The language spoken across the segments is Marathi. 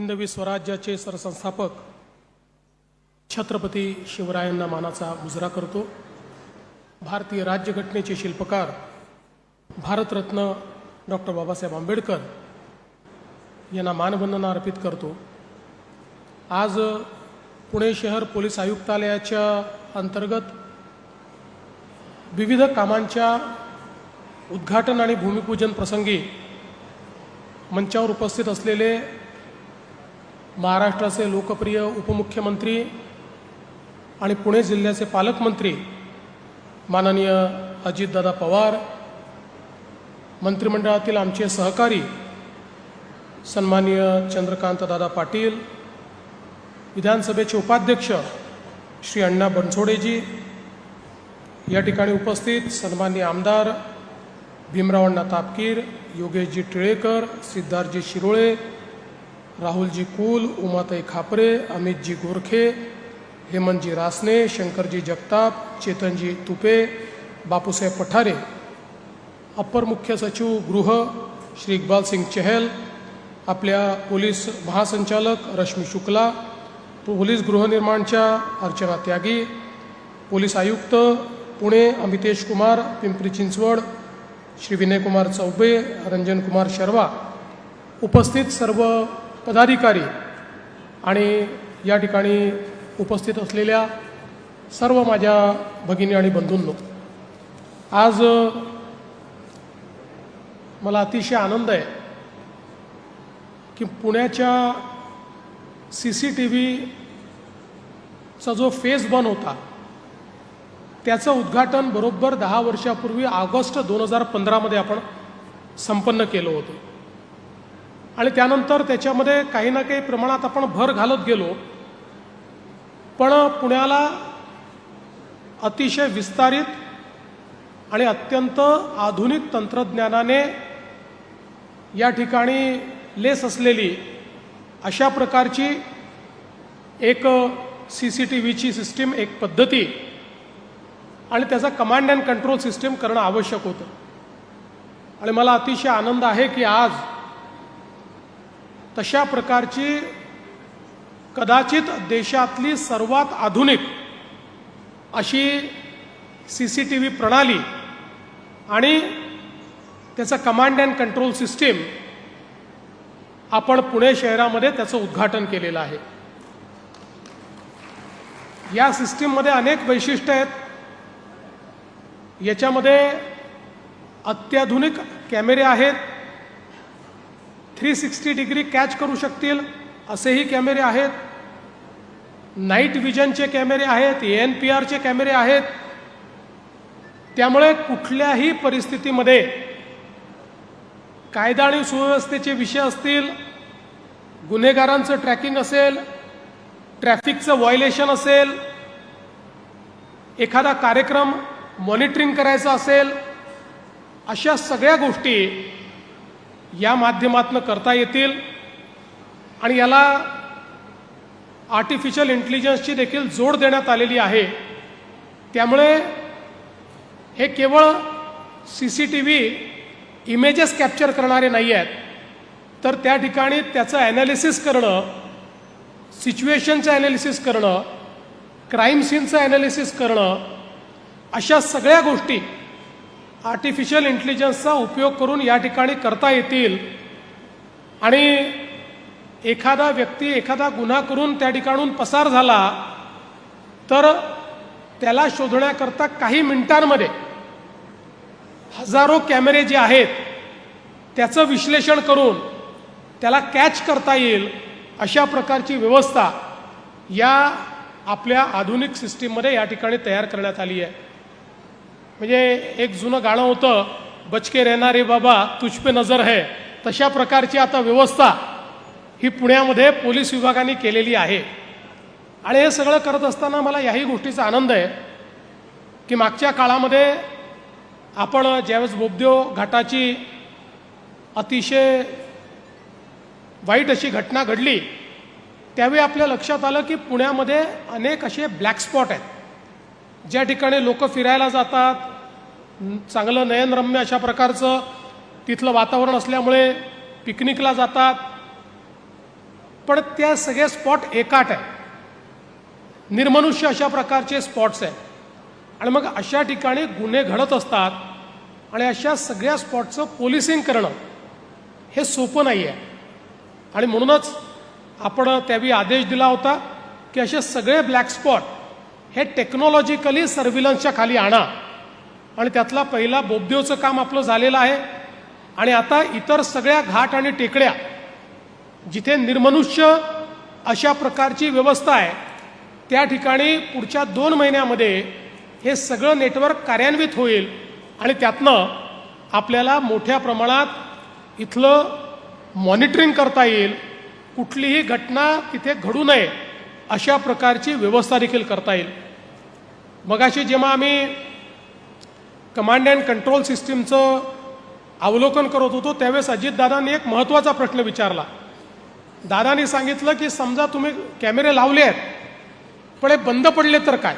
हिंदवी स्वराज्याचे सरसंस्थापक छत्रपती शिवरायांना मानाचा मुजरा करतो. भारतीय राज्यघटनेचे शिल्पकार भारतरत्न डॉक्टर बाबासाहेब आंबेडकर यांना मानवंदना अर्पित करतो. आज पुणे शहर पोलीस आयुक्तालयाच्या अंतर्गत विविध कामांच्या उद्घाटन आणि भूमिपूजन प्रसंगी मंचावर उपस्थित असलेले महाराष्ट्राचे लोकप्रिय उपमुख्यमंत्री आणि पुणे जिल्ह्याचे पालकमंत्री माननीय अजितदादा पवार मंत्रिमंडळातील आमचे सहकारी सन्माननीय चंद्रकांतदादा पाटील विधानसभेचे उपाध्यक्ष श्री अण्णा बनसोडेजी या ठिकाणी उपस्थित सन्मान्य आमदार भीमराव अण्णा तापकीर योगेशजी टिळेकर सिद्धार्थजी शिरोळे राहुलजी कुल उमाताई खापरे अमितजी गोरखे हेमंतजी रासने शंकरजी जगताप चेतनजी तुपे बापूसाहेब पठारे. अप्पर मुख्य सचिव गृह श्री इक्बाल सिंग चहल आपल्या पोलीस महासंचालक रश्मी शुक्ला पोलीस गृहनिर्माणच्या अर्चना त्यागी पोलीस आयुक्त पुणे अमितेश कुमार पिंपरी चिंचवड श्री विनयकुमार चौबे रंजनकुमार शर्वा शर्मा. उपस्थित सर्व पदाधिकारी आणि या ठिकाणी उपस्थित असलेल्या सर्व माझ्या भगिनी आणि बंधूंनो आज मला अतिशय आनंद आहे की पुण्याच्या सी सी टी व्हीचा जो फेस बन होता त्याचं उद्घाटन बरोबर दहा वर्षापूर्वी ऑगस्ट दोन हजार पंधरामध्ये आपण संपन्न केलं होतं. आणि त्यानंतर त्याच्यामध्ये काही ना काही प्रमाणात आपण भर घालत गेलो. पण पुण्याला अतिशय विस्तारित आणि अत्यंत आधुनिक तंत्रज्ञानाने या ठिकाणी लेस असलेली अशा प्रकारची एक सी सी टी व्हीची सिस्टीम एक पद्धती आणि त्याचा कमांड अँड कंट्रोल सिस्टीम करणं आवश्यक होतं. आणि मला अतिशय आनंद आहे की आज तशा प्रकारची कदाचित देशातली सर्वात आधुनिक अशी सी सी टी व्ही प्रणाली आणि त्याचं कमांड अँड कंट्रोल सिस्टीम आपण पुणे शहरामध्ये त्याचं उद्घाटन केलेलं आहे. या सिस्टीममध्ये अनेक वैशिष्ट्य आहेत. याच्यामध्ये अत्याधुनिक कॅमेरे आहेत. थ्री सिक्स्टी डिग्री कॅच करू शकतील असेही कॅमेरे आहेत. नाईट विजनचे कॅमेरे आहेत एन पी आरचे कॅमेरे आहेत. त्यामुळे कुठल्याही परिस्थितीमध्ये कायदा आणि सुव्यवस्थेचे विषय असतील गुन्हेगारांचं ट्रॅकिंग असेल ट्रॅफिकचं व्हायलेशन असेल एखादा कार्यक्रम मॉनिटरिंग करायचा असेल अशा सगळ्या गोष्टी या माध्यमातून करता येतील. आणि याला आर्टिफिशियल इंटेलिजन्सची देखील जोड देण्यात आलेली आहे. त्यामुळे हे केवळ C C T V images capture करणारे नाही आहेत तर त्या ठिकाणी त्याचं ॲनालिसिस करणं सिच्युएशनचं ॲनालिसिस करणं क्राईम सीनचं ॲनालिसिस करणं अशा सगळ्या गोष्टी आर्टिफिशियल इंटेलिजन्सचा उपयोग करून या ठिकाणी करता येतील. आणि एखादा व्यक्ती एखादा गुन्हा करून त्या ठिकाणून पसार झाला तर त्याला शोधण्याकरता काही मिनिटांमध्ये हजारो कॅमेरे जे आहेत त्याचं विश्लेषण करून त्याला कॅच करता येईल अशा प्रकारची व्यवस्था या आपल्या आधुनिक सिस्टीममध्ये या ठिकाणी तयार करण्यात आली आहे. म्हणजे एक जुनं गाणं होतं बचके रहणारे बाबा तुझपे नजर है. तशा प्रकारची आता व्यवस्था ही पुण्यामध्ये पोलीस विभागाने केलेली आहे. आणि हे सगळं करत असताना मला याही गोष्टीचा आनंद आहे की मागच्या काळामध्ये आपण ज्यावेळेस बोबदेव घाटाची अतिशय वाईट अशी घटना घडली त्यावेळी आपल्या लक्षात आलं की पुण्यामध्ये अनेक असे ब्लॅक स्पॉट आहेत. ज्या ठिकाणी लोक फिरायला जातात चांगलं नयनरम्य अशा प्रकारचं तिथलं वातावरण असल्यामुळे पिकनिकला जातात. पण त्या सगळे स्पॉट एकाट आहे. निर्मनुष्य अशा प्रकारचे स्पॉट्स आहे आणि मग अशा ठिकाणी गुन्हे घडत असतात आणि अशा सगळ्या स्पॉटचं पोलिसिंग करणं हे सोपं नाही आहे. आणि म्हणूनच आपण त्यावेळी आदेश दिला होता की असे सगळे ब्लॅक स्पॉट हे टेक्नॉलॉजिकली सर्व्हिलन्सच्या खाली आणा. आणि त्यातला पहिला बोबदेवचं काम आपलं झालेलं आहे. आणि आता इतर सगळ्या घाट आणि टेकड्या जिथे निर्मनुष्य अशा प्रकारची व्यवस्था आहे त्या ठिकाणी पुढच्या दोन महिन्यामध्ये हे सगळं नेटवर्क कार्यान्वित होईल आणि त्यातनं आपल्याला मोठ्या प्रमाणात इथलं मॉनिटरिंग करता येईल. कुठलीही घटना तिथे घडू नये अशा प्रकारची व्यवस्था देखील करता येईल. मगाशी जेव्हा आम्ही कमांड अँड कंट्रोल सिस्टीमचं अवलोकन करत होतो त्यावेळेस अजितदादांनी एक महत्त्वाचा प्रश्न विचारला. दादानी सांगितलं की समजा तुम्ही कॅमेरे लावले आहेत पण हे बंद पडले तर काय?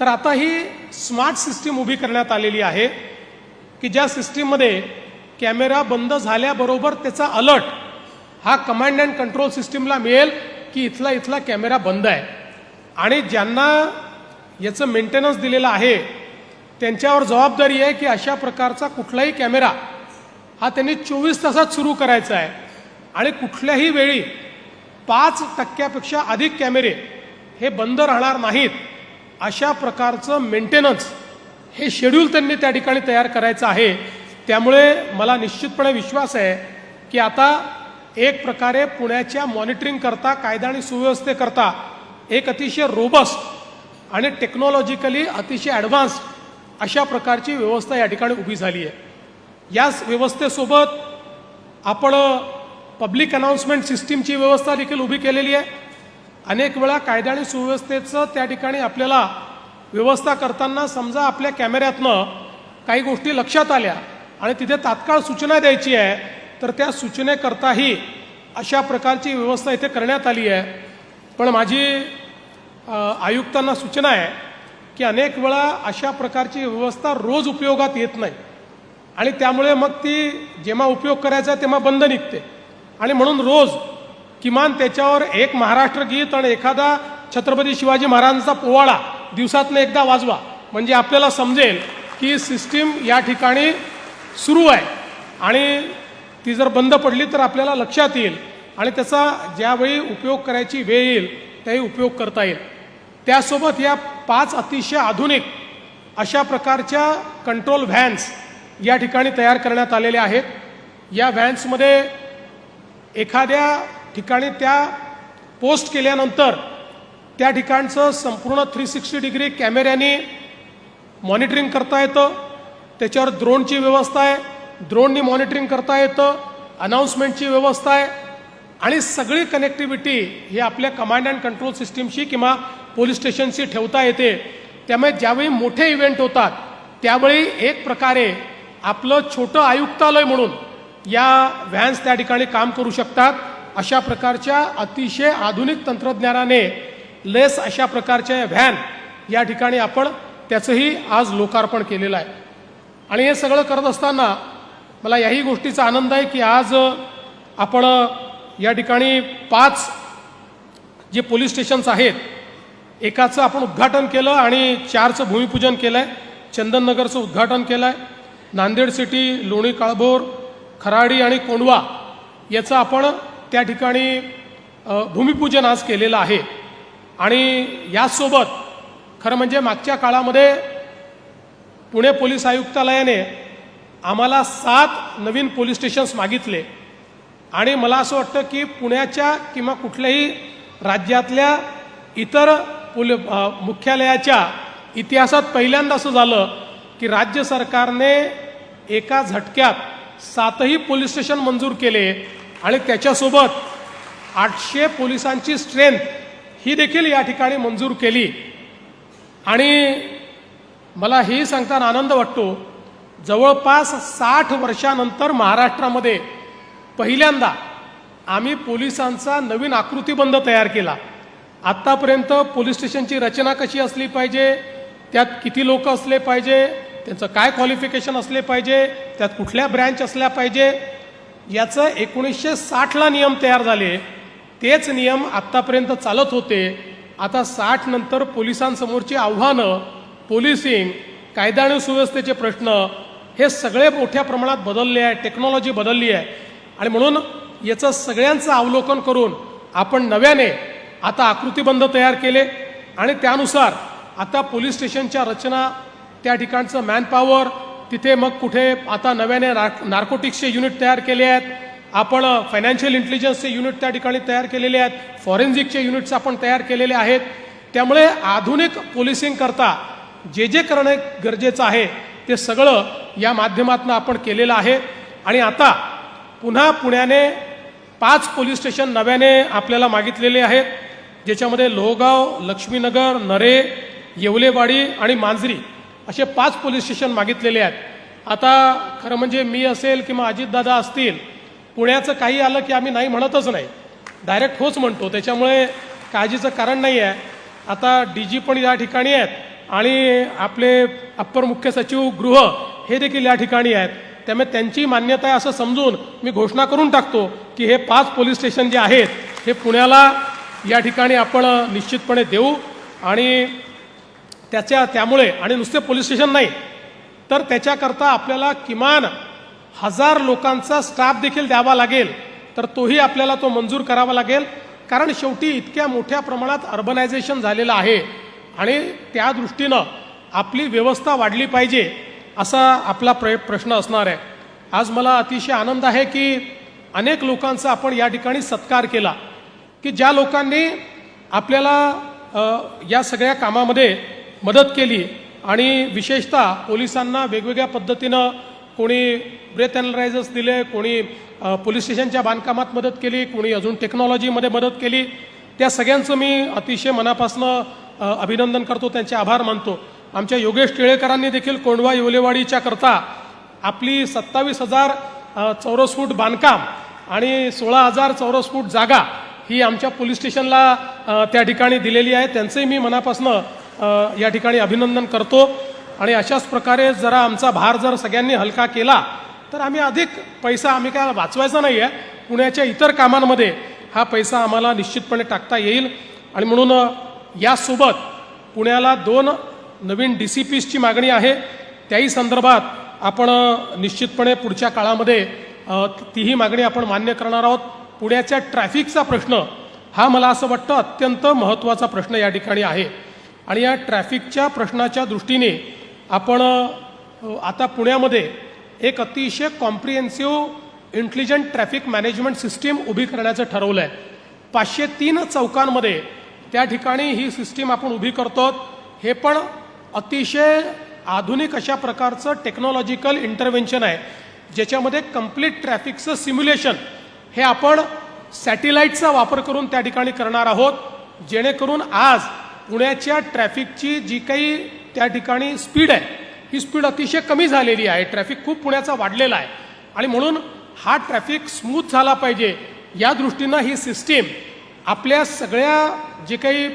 तर आता ही स्मार्ट सिस्टीम उभी करण्यात आलेली आहे की ज्या सिस्टीममध्ये कॅमेरा बंद झाल्याबरोबर त्याचा अलर्ट हा कमांड अँड कंट्रोल सिस्टीमला मिळेल की इथला इथला कॅमेरा बंद आहे. आणि ज्यांना याचं मेंटेनन्स दिलेलं आहे त्यांच्यावर जबाबदारी आहे की अशा प्रकारचा कुठलाही कॅमेरा हा त्यांनी चोवीस तासात सुरू करायचा आहे. आणि कुठल्याही वेळी पाच टक्क्यापेक्षा अधिक कॅमेरे हे बंद राहणार नाहीत अशा प्रकारचं मेंटेनन्स हे शेड्यूल त्यांनी त्या ठिकाणी तयार करायचं आहे. त्यामुळे मला निश्चितपणे विश्वास आहे की आता एक प्रकारे पुण्याच्या मॉनिटरिंग करता कायदा आणि सुव्यवस्थेकरता एक अतिशय रोबस्ट आणि टेक्नॉलॉजिकली अतिशय ॲडव्हान्स अशा प्रकारची व्यवस्था या ठिकाणी उभी झाली आहे. याच व्यवस्थेसोबत आपण पब्लिक अनाऊन्समेंट सिस्टीमची व्यवस्था देखील उभी केलेली आहे. अनेक वेळा कायदा आणि सुव्यवस्थेचं त्या ठिकाणी आपल्याला व्यवस्था करताना समजा आपल्या कॅमेऱ्यातनं काही गोष्टी लक्षात आल्या आणि तिथे तात्काळ सूचना द्यायची आहे तर त्या सूचनेकरताही अशा प्रकारची व्यवस्था इथे करण्यात आली आहे. पण माझी आयुक्तांना सूचना आहे की अनेक वेळा अशा प्रकारची व्यवस्था रोज उपयोगात येत नाही. आणि त्यामुळे मग ती जेव्हा उपयोग करायचा तेव्हा बंद निघते. आणि म्हणून रोज किमान त्याच्यावर एक महाराष्ट्र गीत आणि एखादा छत्रपती शिवाजी महाराजांचा पोवाडा दिवसातनं एकदा वाजवा. म्हणजे आपल्याला समजेल की सिस्टीम या ठिकाणी सुरू आहे. आणि ती जर बंद पडली तर आपल्याला लक्षात येईल. आणि त्याचा ज्यावेळी उपयोग करायची वेळ येईल त्याही उपयोग करता येईल. त्यासोबत या पाच अतिशय आधुनिक अशा प्रकारच्या कंट्रोल व्हॅन्स या ठिकाणी तयार करण्यात आलेल्या आहेत. या व्हॅन्समध्ये एखाद्या ठिकाणी त्या पोस्ट केल्यानंतर त्या ठिकाणचं संपूर्ण थ्री सिक्स्टी डिग्री कॅमेऱ्याने मॉनिटरिंग करता येतं. त्याच्यावर ड्रोनची व्यवस्था आहे. ड्रोननी मॉनिटरिंग करता येतं. अनाऊन्समेंटची व्यवस्था आहे. आणि सगळी कनेक्टिव्हिटी ही आपल्या कमांड अँड कंट्रोल सिस्टीमशी किंवा पोलीस स्टेशनशी ठेवता येते. त्यामुळे ज्यावेळी मोठे इव्हेंट होतात त्यावेळी एक प्रकारे आपलं छोटं आयुक्तालय म्हणून या व्हॅन्स त्या ठिकाणी काम करू शकतात. अशा प्रकारच्या अतिशय आधुनिक तंत्रज्ञानाने लेस अशा प्रकारच्या व्हॅन या ठिकाणी आपण त्याचंही आज लोकार्पण केलेलं आहे. आणि हे सगळं करत असताना मला याही गोष्टीचा आनंद आहे की आज आपण या ठिकाणी पाच जे पोलीस स्टेशन्स आहेत एकाचं आपण उद्घाटन केलं आणि चारचं भूमिपूजन केलं आहे चंदननगरचं उद्घाटन केलं आहे नांदेड सिटी लोणी काळभोर खराडी आणि कोंडवा याचं आपण त्या ठिकाणी भूमिपूजन आज केलेलं आहे. आणि यासोबत खरं म्हणजे मागच्या काळामध्ये पुणे पोलीस आयुक्तालयाने आम्हाला सात नवीन पोलीस स्टेशन्स मागितले. आणि मला असं वाटतं की पुण्याच्या किंवा कुठल्याही राज्यातल्या इतर पोल मुख्यालयाच्या इतिहासात पहिल्यांदा असं झालं की राज्य सरकारने एका झटक्यात सातही पोलीस स्टेशन मंजूर केले आणि त्याच्यासोबत आठशे पोलिसांची स्ट्रेंथ ही देखील या ठिकाणी मंजूर केली. आणि मला हे सांगताना आनंद वाटतो जवळपास साठ वर्षानंतर महाराष्ट्रामध्ये पहिल्यांदा आम्ही पोलिसांचा नवीन आकृतीबंध तयार केला. आत्तापर्यंत पोलीस स्टेशनची रचना कशी असली पाहिजे त्यात किती लोक असले पाहिजे त्यांचं काय क्वालिफिकेशन असले पाहिजे त्यात कुठल्या ब्रँच असल्या पाहिजे याचं एकोणीसशे साठला नियम तयार झाले. तेच नियम आत्तापर्यंत चालत होते. आता साठ नंतर पोलिसांसमोरची आव्हानं पोलिसिंग कायदा आणि सुव्यवस्थेचे प्रश्न हे सगळे मोठ्या प्रमाणात बदलले आहे टेक्नॉलॉजी बदलली आहे. आणि म्हणून याचं सगळ्यांचं अवलोकन करून आपण नव्याने आता आकृतीबंध तयार केले आणि त्यानुसार आता पोलीस स्टेशनच्या रचना त्या ठिकाणचं मॅनपॉवर तिथे मग कुठे आता नव्याने नार्कोटिक्सचे युनिट तयार केले आहेत. आपण फायनान्शियल इंटेलिजन्सचे युनिट त्या ठिकाणी तयार केलेले आहेत. फॉरेन्सिकचे युनिट्स आपण तयार केलेले आहेत. त्यामुळे आधुनिक पोलिसिंग करता जे जे करणं गरजेचं आहे ते सगळं या माध्यमातून आपण केलेलं आहे. आणि आता पुन्हा पुण्याने पाच पोलीस स्टेशन नव्याने आपल्याला मागितलेले आहेत. ज्याच्यामध्ये लोहगाव लक्ष्मीनगर नरे येवलेवाडी आणि मांजरी असे पाच पोलीस स्टेशन मागितलेले आहेत. आता खरं म्हणजे मी असेल किंवा अजितदादा असतील पुण्याचं काही आलं की आम्ही नाही म्हणतच नाही. डायरेक्ट होच म्हणतो. त्याच्यामुळे काळजीचं कारण नाही आहे. आता डी जी पण या ठिकाणी आहेत आणि आपले अप्पर मुख्य सचिव गृह हे देखील या ठिकाणी आहेत. त्यामुळे त्यांची मान्यता आहे असं समजून मी घोषणा करून टाकतो की हे पाच पोलीस स्टेशन जे आहेत हे पुण्याला या ठिकाणी आपण निश्चितपणे देऊ. आणि त्याच्या त्यामुळे आणि नुसते पोलीस स्टेशन नाही तर त्याच्याकरता आपल्याला किमान हजार लोकांचा स्टाफ देखील द्यावा लागेल. तर तोही आपल्याला तो मंजूर करावा लागेल. कारण शेवटी इतक्या मोठ्या प्रमाणात अर्बनायझेशन झालेलं आहे. आणि त्या दृष्टीनं आपली व्यवस्था वाढली पाहिजे असा आपला प्र प्रश्न असणार आहे. आज मला अतिशय आनंद आहे की अनेक लोकांचा आपण या ठिकाणी सत्कार केला. की ज्या लोकांनी आपल्याला या सगळ्या कामामध्ये मदत केली आणि विशेषतः पोलिसांना वेगवेगळ्या पद्धतीनं कोणी ब्रेथ अॅनलायझर्स दिले कोणी पोलीस स्टेशनच्या बांधकामात मदत केली कोणी अजून टेक्नॉलॉजीमध्ये मदत केली त्या सगळ्यांचं मी अतिशय मनापासनं अभिनंदन करतो त्यांचे आभार मानतो. आमच्या योगेश टिळेकरांनी देखील कोंडवा येवलेवाडीच्या करता आपली सत्तावीस हजार चौरस फूट बांधकाम आणि सोळा हजार चौरस फूट जागा ही आमच्या पोलीस स्टेशनला त्या ठिकाणी दिलेली आहे. त्यांचंही मी मनापासनं या ठिकाणी अभिनंदन करतो. आणि अशाच प्रकारे जरा आमचा भार जर सगळ्यांनी हलका केला तर आम्ही अधिक पैसा आम्ही काय वाचवायचा नाही आहे पुण्याच्या इतर कामांमध्ये हा पैसा आम्हाला निश्चितपणे टाकता येईल. आणि म्हणून यासोबत पुण्याला दोन नवीन डी सी पीसची मागणी आहे. त्याही संदर्भात आपण निश्चितपणे पुढच्या काळामध्ये तीही मागणी आपण मान्य करणार आहोत. पुण्याच्या ट्रॅफिकचा प्रश्न हा मला असं वाटतं अत्यंत महत्त्वाचा प्रश्न या ठिकाणी आहे. आणि या ट्रॅफिकच्या प्रश्नाच्या दृष्टीने आपण आता पुण्यामध्ये एक अतिशय comprehensive intelligent traffic management system उभी करण्याचं ठरवलं आहे पाचशे तीन चौकांमध्ये त्या ठिकाणी ही सिस्टीम आपण उभी करतो. हे पण अतिशय आधुनिक अशा प्रकारचं टेक्नॉलॉजिकल इंटरव्हेन्शन आहे ज्याच्यामध्ये कंप्लीट ट्रॅफिकचं सिम्युलेशन हे आपण सॅटेलाईटचा वापर करून त्या ठिकाणी करणार आहोत जेणेकरून आज पुण्याच्या ट्रॅफिकची जी काही त्या ठिकाणी स्पीड आहे ही स्पीड अतिशय कमी झालेली आहे. ट्रॅफिक खूप पुण्याचा वाढलेला आहे. आणि म्हणून हा ट्रॅफिक स्मूथ झाला पाहिजे या दृष्टीनं ही सिस्टीम आपल्या सगळ्या जे काही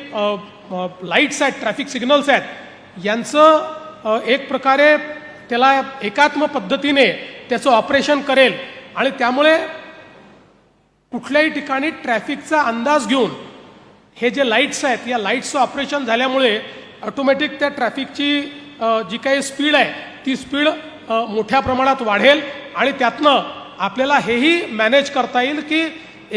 लाईट्स आहेत ट्रॅफिक सिग्नल्स आहेत यांचं एक प्रकारे त्याला एकात्म पद्धतीने त्याचं ऑपरेशन करेल. आणि त्यामुळे कुठल्याही ठिकाणी ट्रॅफिकचा अंदाज घेऊन हे जे लाईट्स आहेत या लाईट्सचं ऑपरेशन झाल्यामुळे ऑटोमॅटिक त्या ट्रॅफिकची जी काही स्पीड आहे ती स्पीड मोठ्या प्रमाणात वाढेल आणि त्यातनं आपल्याला हेही मॅनेज करता येईल की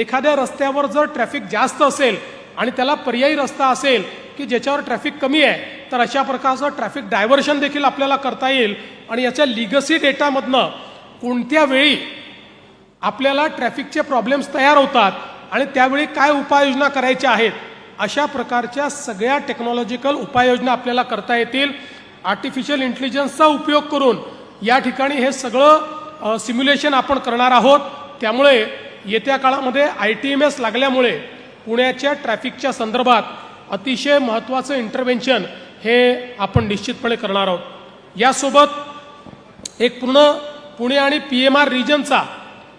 एखाद्या रस्त्यावर जर ट्रॅफिक जास्त असेल आणि त्याला पर्यायी रस्ता असेल की ज्याच्यावर ट्रॅफिक कमी आहे तर अशा प्रकारचं ट्रॅफिक डायव्हर्शन देखील आपल्याला करता येईल. आणि याच्या लिगसी डेटामधनं कोणत्या वेळी आपल्याला ट्रॅफिकचे प्रॉब्लेम्स तयार होतात आणि त्यावेळी काय उपाययोजना करायच्या आहेत अशा प्रकारच्या सगळ्या टेक्नॉलॉजिकल उपाययोजना आपल्याला करता येतील. आर्टिफिशियल इंटेलिजन्सचा उपयोग करून या ठिकाणी हे सगळं सिम्युलेशन आपण करणार आहोत. त्यामुळे येत्या काळामध्ये आय टी एम एस लागल्यामुळे पुण्याच्या ट्रॅफिकच्या संदर्भात अतिशय महत्त्वाचं इंटरव्हेन्शन हे आपण निश्चितपणे करणार आहोत. यासोबत एक पूर्ण पुणे आणि पी एम आर रिजनचा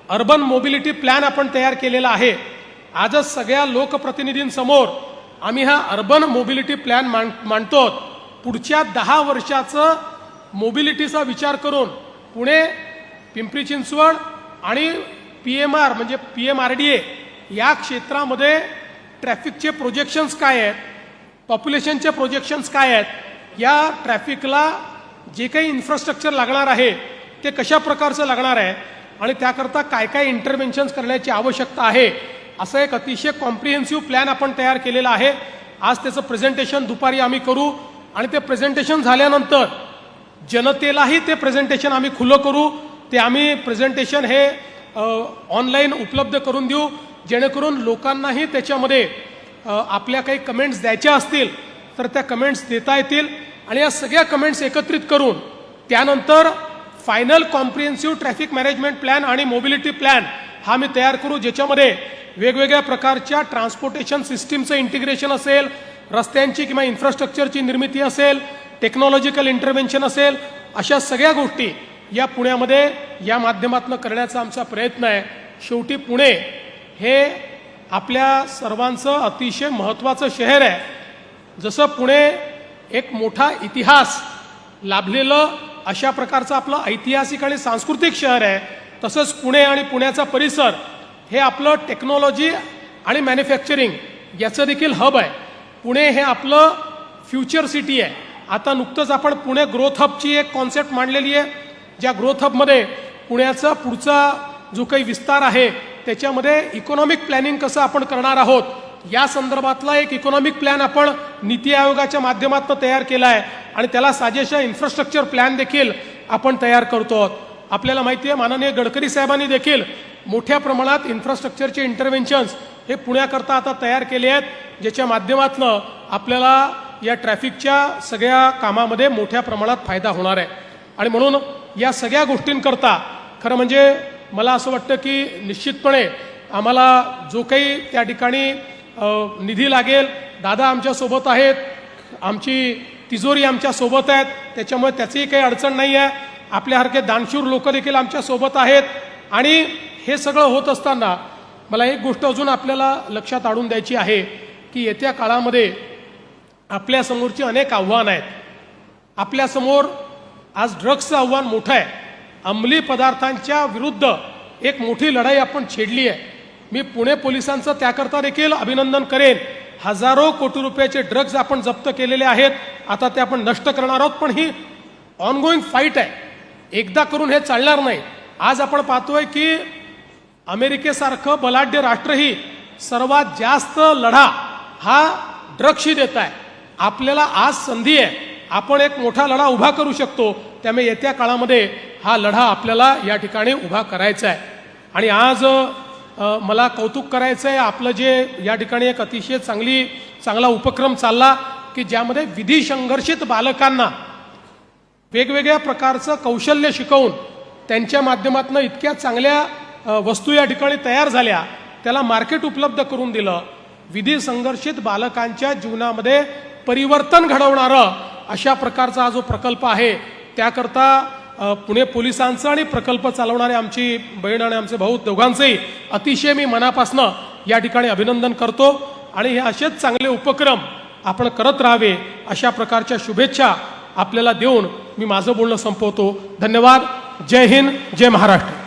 अर्बन मोबिलिटी प्लॅन आपण तयार केलेला आहे. आजच सगळ्या लोकप्रतिनिधींसमोर आम्ही हा अर्बन मोबिलिटी प्लॅन मांड मांडतो. पुढच्या दहा वर्षाचं मोबिलिटीचा विचार करून पुणे पिंपरी चिंचवड आणि पी एम आर म्हणजे P M R D A या क्षेत्रामध्ये ट्रॅफिकचे प्रोजेक्शन्स काय आहेत पॉप्युलेशनचे प्रोजेक्शन्स काय आहेत या ट्रॅफिकला जे काही इन्फ्रास्ट्रक्चर लागणार आहे ते कशा प्रकारचं लागणार आहे आणि त्याकरता काय काय इंटरव्हेन्शन्स करण्याची आवश्यकता आहे असं एक अतिशय कॉम्प्रिहेन्सिव्ह प्लॅन आपण तयार केलेला आहे. आज त्याचं प्रेझेंटेशन दुपारी आम्ही करू आणि ते प्रेझेंटेशन झाल्यानंतर जनतेलाही ते प्रेझेंटेशन आम्ही खुलं करू. ते आम्ही प्रेझेंटेशन हे ऑनलाईन उपलब्ध करून देऊ जेणेकरून लोकांनाही त्याच्यामध्ये आपल्या काही कमेंट्स द्यायच्या असतील तर त्या कमेंट्स देता येतील. आणि या सगळ्या कमेंट्स एकत्रित करून त्यानंतर final comprehensive traffic management plan आणि मोबिलिटी प्लॅन हा मी तयार करू ज्याच्यामध्ये वेगवेगळ्या प्रकारच्या ट्रान्सपोर्टेशन सिस्टीमचं इंटिग्रेशन असेल रस्त्यांची किंवा इन्फ्रास्ट्रक्चरची निर्मिती असेल टेक्नॉलॉजिकल इंटरव्हेन्शन असेल अशा सगळ्या गोष्टी या पुण्यामध्ये या माध्यमातून करण्याचा आमचा प्रयत्न आहे. शेवटी पुणे हे आपल्या सर्वांचं अतिशय महत्त्वाचं शहर आहे. जसं पुणे एक मोठा इतिहास लाभलेलं अशा प्रकारचं आपलं ऐतिहासिक आणि सांस्कृतिक शहर आहे. तसंच पुणे आणि पुण्याचा परिसर हे आपलं टेक्नॉलॉजी आणि मॅन्युफॅक्चरिंग याचं देखील हब आहे. पुणे हे आपलं फ्युचर सिटी आहे. आता नुकतंच आपण पुणे ग्रोथ हबची एक कॉन्सेप्ट मांडलेली आहे. ज्या ग्रोथ हबमध्ये पुण्याचा पुढचा जो काही विस्तार आहे त्याच्यामध्ये इकॉनॉमिक प्लॅनिंग कसं आपण करणार आहोत या संदर्भातला एक इकॉनॉमिक प्लॅन आपण नीती आयोगाच्या माध्यमातून तयार केला आहे. आणि त्याला साजेशा इन्फ्रास्ट्रक्चर प्लॅन देखील आपण तयार करतो आहोत. आपल्याला माहिती आहे माननीय गडकरी साहेबांनी देखील मोठ्या प्रमाणात इन्फ्रास्ट्रक्चरचे इंटरव्हेन्शन्स हे पुण्याकरता आता तयार केले आहेत ज्याच्या माध्यमातनं आपल्याला या ट्रॅफिकच्या सगळ्या कामामध्ये मोठ्या प्रमाणात फायदा होणार आहे. आणि म्हणून या सगळ्या गोष्टींकरता खरं म्हणजे मला असं वाटतं की निश्चितपणे आम्हाला जो काही त्या ठिकाणी निधी लागेल. दादा आमच्यासोबत आहेत. आमची तिजोरी आमच्यासोबत आहेत. त्याच्यामुळे त्याचीही काही अडचण नाही आहे आपल्यासारखे दानशूर लोक देखील आमच्यासोबत आहेत. आणि हे सगळं होत असताना मला एक गोष्ट अजून आपल्याला लक्षात आणून द्यायची आहे की येत्या काळामध्ये आपल्यासमोरची अनेक आव्हानं आहेत. आपल्यासमोर आज ड्रग्सचं आव्हान मोठं आहे. अंमली पदार्थांच्या विरुद्ध एक मोठी लढाई आपण छेडली आहे. मी पुणे पोलिसांचं त्याकरता देखील अभिनंदन करेन. हजारो कोटी रुपयाचे ड्रग्ज आपण जप्त केलेले आहेत. आता ते आपण नष्ट करणार आहोत पण ही ऑनगोईंग फाईट आहे. एकदा करून हे चालणार नाही. आज आपण पाहतोय की अमेरिकेसारखं बलाढ्य राष्ट्रही सर्वात जास्त लढा हा ड्रग्सशी देत आहे. आपल्याला आज संधी आहे. आपण एक मोठा लढा उभा करू शकतो. त्यामुळे येत्या काळामध्ये हा लढा आपल्याला या ठिकाणी उभा करायचा आहे. आणि आज मला कौतुक करायचं आहे आपलं जे या ठिकाणी एक अतिशय चांगली चांगला उपक्रम चालला की ज्यामध्ये विधी संघर्षित बालकांना वेगवेगळ्या प्रकारचं कौशल्य शिकवून त्यांच्या माध्यमातून इतक्या चांगल्या वस्तू या ठिकाणी तयार झाल्या. त्याला मार्केट उपलब्ध करून दिलं. विधी संघर्षित बालकांच्या जीवनामध्ये परिवर्तन घडवणारं अशा प्रकारचा हा जो प्रकल्प आहे त्याकरता पुणे पोलिसांचं आणि प्रकल्प चालवणारे आमची बहीण आणि आमचे भाऊ दोघांचंही अतिशय मी मनापासनं या ठिकाणी अभिनंदन करतो. आणि हे असेच चांगले उपक्रम आपण करत राहावे अशा प्रकारच्या शुभेच्छा आपल्याला देऊन मी माझं बोलणं संपवतो. धन्यवाद. जय हिंद. जय महाराष्ट्र.